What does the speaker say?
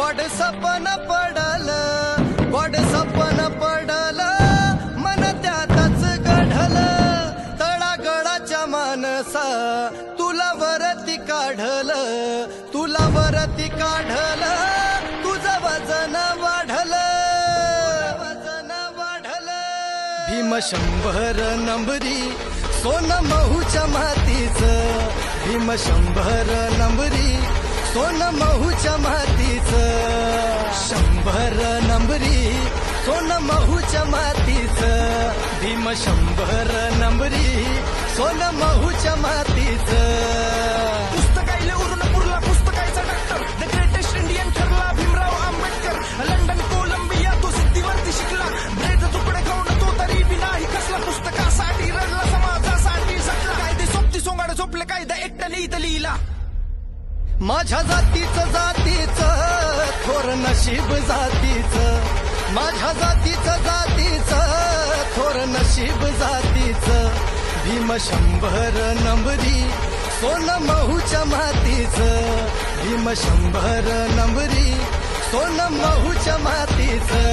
गोड सपन पडल गोड सपन पडल मन त्यातच घडल तळागडाच्या मानसा तुला वरती काढल तुला वरती काढल तुझं वजन वाढल वजन वाढल. भीम शंभर नंबरी सोन महूच्या मातीच भीम शंभर नंबरी सोन महूच्या मातीच शंभर नंबरी सोन महूच्या मातीच भीम शंभर नंबरी सोन महूच्या मातीच पुस्तकाईले उरून पुरला पुस्तकायचा डॉक्टर द ग्रेटेस्ट इंडियन ठरला भीमराव आंबेडकर. लंडन कोलंबिया तो सिद्धीवरती शिकला. ब्रेड तुकडे खाऊन तो तरी बी नाही कसला पुस्तकासाठी रडला समाजासाठी झटला. कायदे सोबती सोंगाडे झोपले कायदा एकट्याने इथं लिहिला. माझ्या जातीचं जातीचं थोर नशीब जातीचं. माझ्या जातीचं जातीचं थोर नशीब जातीचं. भीम शंभर नंबरी सोन महूच्या मातीचं. भीम शंभर नंबरी सोन महूच्या मातीचं.